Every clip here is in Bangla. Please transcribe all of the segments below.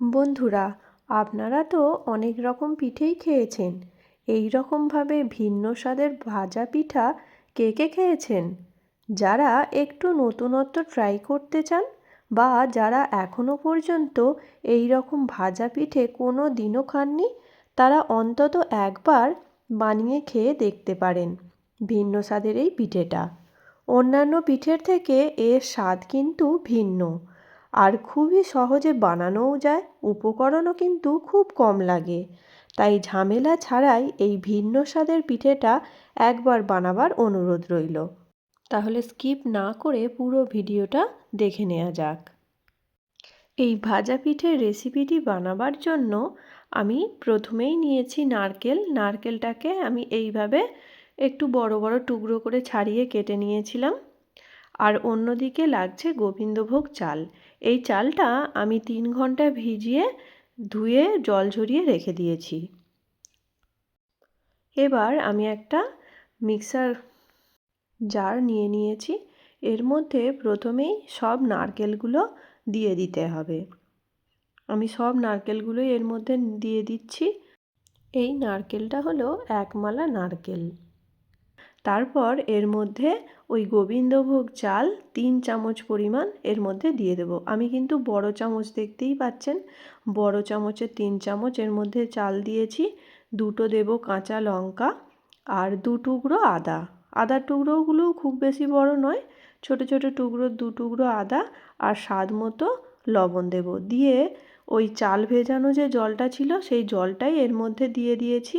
বন্ধুরা, আপনারা তো অনেক রকম পিঠেই খেয়েছেন। এই রকমভাবে ভিন্ন স্বাদের ভাজা পিঠা কে কে খেয়েছেন? যারা একটু নতুনত্ব ট্রাই করতে চান বা যারা এখনও পর্যন্ত এই রকম ভাজা পিঠে কোনো দিনও খাননি, তারা অন্তত একবার বানিয়ে খেয়ে দেখতে পারেন ভিন্ন স্বাদের এই পিঠেটা। অন্যান্য পিঠের থেকে এর স্বাদ কিন্তু ভিন্ন। আর খুবই সহজে বানানোও যায়, উপকরণও কিন্তু খুব কম লাগে। তাই ঝামেলা ছাড়াই এই ভিন্ন স্বাদের পিঠেটা একবার বানাবার অনুরোধ রইল। তাহলে স্কিপ না করে পুরো ভিডিওটা দেখে নেওয়া যাক। এই ভাজা পিঠের রেসিপিটি বানাবার জন্য আমি প্রথমেই নিয়েছি নারকেল। নারকেলটাকে আমি এইভাবে একটু বড় বড় টুকরো করে ছাড়িয়ে কেটে নিয়েছিলাম। আর অন্যদিকে লাগছে গোবিন্দভোগ চাল। এই চালটা আমি তিন ঘণ্টা ভিজিয়ে ধুয়ে জল ঝরিয়ে রেখে দিয়েছি। এবার আমি একটা মিক্সার জার নিয়ে নিয়েছি। এর মধ্যে প্রথমেই সব নারকেলগুলো দিয়ে দিতে হবে। আমি সব নারকেলগুলোই এর মধ্যে দিয়ে দিচ্ছি। এই নারকেলটা হলো একমালা নারকেল। তারপর এর মধ্যে ওই গোবিন্দভোগ চাল তিন চামচ পরিমাণ এর মধ্যে দিয়ে দেবো। আমি কিন্তু বড় চামচ দেখতেই পাচ্ছেন। বড় চামচের তিন চামচ এর মধ্যে চাল দিয়েছি। দুটো দেব কাঁচা লঙ্কা আর দু টুকরো আদা। আদার টুকরোগুলোও খুব বেশি বড় নয়, ছোট ছোট টুকরো, দু টুকরো আদা আর স্বাদ মতো লবণ দেব। দিয়ে ওই চাল ভেজানো যে জলটা ছিল সেই জলটাই এর মধ্যে দিয়ে দিয়েছি।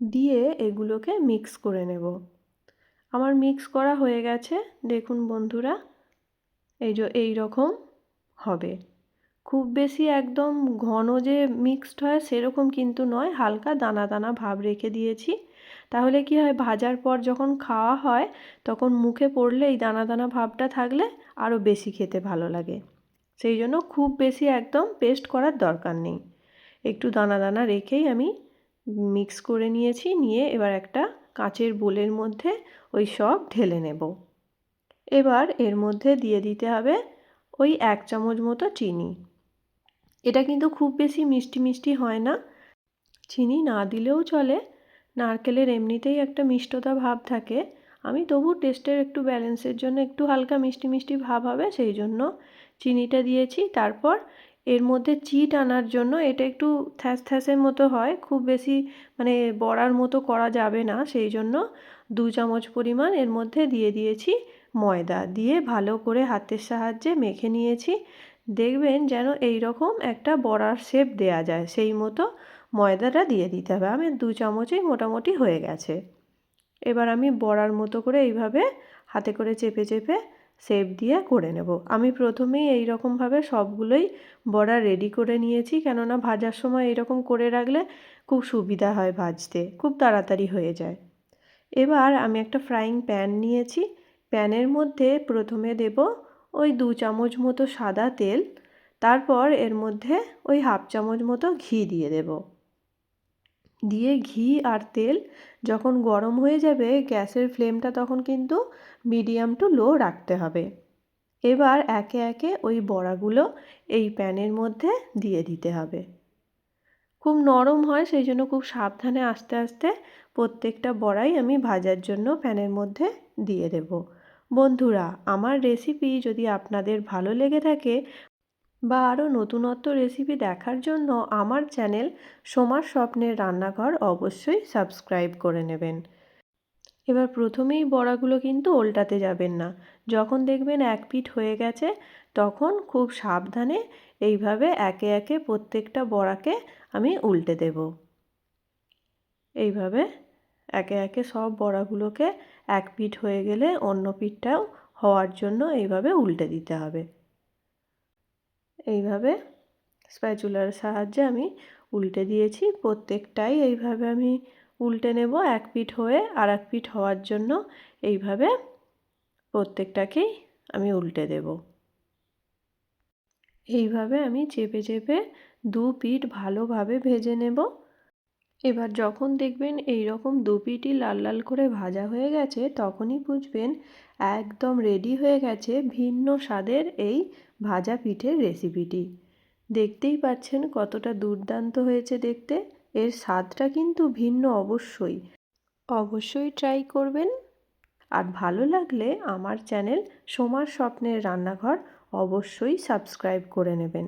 দিয়ে এগুলোকে মিক্স করে নেব। আমার মিক্স করা হয়ে গেছে। দেখুন বন্ধুরা, এই যে এই রকম হবে। খুব বেশি একদম ঘন যে মিক্সড হয় সেরকম কিন্তু নয়, হালকা দানা দানা ভাব রেখে দিয়েছি। তাহলে কি হয়, ভাজার পর যখন খাওয়া হয়, তখন মুখে পড়লে এই দানা দানা ভাবটা থাকলে আরও বেশি খেতে ভালো লাগে। সেই জন্য খুব বেশি একদম পেস্ট করার দরকার নেই। একটু দানা দানা রেখেই আমি মিক্স করে নিয়েছি, নিয়ে এবার একটা কাঁচের বোলের মধ্যে ওই সব ঢেলে নেব। এবার এর মধ্যে দিয়ে দিতে হবে ওই এক চামচ মতো চিনি। এটা কিন্তু খুব বেশি মিষ্টি মিষ্টি হয় না। চিনি না দিলেও চলে। নারকেলের এমনিতেই একটা মিষ্টতা ভাব থাকে। আমি তবু টেস্টের একটু ব্যালেন্সের জন্য একটু হালকা মিষ্টি মিষ্টি ভাব হবে, সেই জন্য চিনিটা দিয়েছি। তারপর এর মধ্যে চিট আনার জন্য এটা একটু থ্যাস থ্যাসের মতো হয়, খুব বেশি মানে বড়ার মতো করা যাবে না, সেই জন্য দু চামচ পরিমাণ এর মধ্যে দিয়ে দিয়েছি ময়দা, দিয়ে ভালো করে হাতের সাহায্যে মেখে নিয়েছি। দেখবেন যেন এই রকম একটা বড়ার শেপ দেয়া যায়, সেই মতো ময়দাটা দিয়ে দিতে হবে। আমি দু চামচেই মোটামুটি হয়ে গেছে। এবার আমি বড়ার মতো করে এইভাবে হাতে করে চেপে চেপে শেপ দিয়ে করে নেব। আমি প্রথমেই এই রকমভাবে সবগুলোই বড়া রেডি করে নিয়েছি, কেননা ভাজার সময় এরকম করে রাখলে খুব সুবিধা হয় ভাজতে, খুব তাড়াতাড়ি হয়ে যায়। এবার আমি একটা ফ্রাইং প্যান নিয়েছি। প্যানের মধ্যে প্রথমে দেব ওই দু চামচ মতো সাদা তেল, তারপর এর মধ্যে ওই হাফ চামচ মতো ঘি দিয়ে দেব। দিয়ে ঘি আর তেল যখন গরম হয়ে যাবে, গ্যাসের ফ্লেমটা তখন কিন্তু মিডিয়াম টু লো রাখতে হবে। এবার একে একে ওই বড়াগুলো এই প্যানের মধ্যে দিয়ে দিতে হবে। খুব নরম হয়, সেই জন্য খুব সাবধানে আস্তে আস্তে প্রত্যেকটা বড়াই আমি ভাজার জন্য প্যানের মধ্যে দিয়ে দেব। বন্ধুরা, আমার রেসিপি যদি আপনাদের ভালো লেগে থাকে বা আরও নতুনত্ব রেসিপি দেখার জন্য আমার চ্যানেল সোমার স্বপ্নের রান্নাঘর অবশ্যই সাবস্ক্রাইব করে নেবেন। এবার প্রথমেই বড়াগুলো কিন্তু ওল্টাতে যাবেন না। যখন দেখবেন এক পিঠ হয়ে গেছে, তখন খুব সাবধানে এইভাবে একে একে প্রত্যেকটা বড়াকে আমি উল্টে দেব। এইভাবে একে একে সব বড়াগুলোকে এক পিঠ হয়ে গেলে অন্য পিঠটাও হওয়ার জন্য এইভাবে উল্টে দিতে হবে। এইভাবে স্প্যাচুলার সাহায্যে আমি উল্টে দিয়েছি। প্রত্যেকটাই এইভাবে আমি উল্টে নেব, এক পিঠ হয়ে আর এক পিঠ হওয়ার জন্য এইভাবে প্রত্যেকটাকেই আমি উল্টে দেব। এইভাবে আমি চেপে চেপে দু পিঠ ভালোভাবে ভেজে নেব। এবার যখন দেখবেন এই রকম দু পিঠই লাল লাল করে ভাজা হয়ে গেছে, তখনই বুঝবেন একদম রেডি হয়ে গেছে ভিন্ন স্বাদের এই ভাজা পিঠের রেসিপিটি দেখতেই পাচ্ছেন কতটা দুর্দান্ত হয়েছে দেখতে। এর স্বাদটা কিন্তু ভিন্ন অবশ্যই। অবশ্যই ট্রাই করবেন। আর ভালো লাগলে আমার চ্যানেল সোমার স্বপ্নের রান্নাঘর অবশ্যই সাবস্ক্রাইব করে নেবেন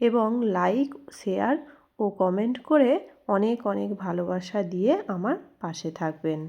এবং লাইক শেয়ার ও কমেন্ট করে অনেক অনেক ভালোবাসা দিয়ে আমার পাশে থাকবেন।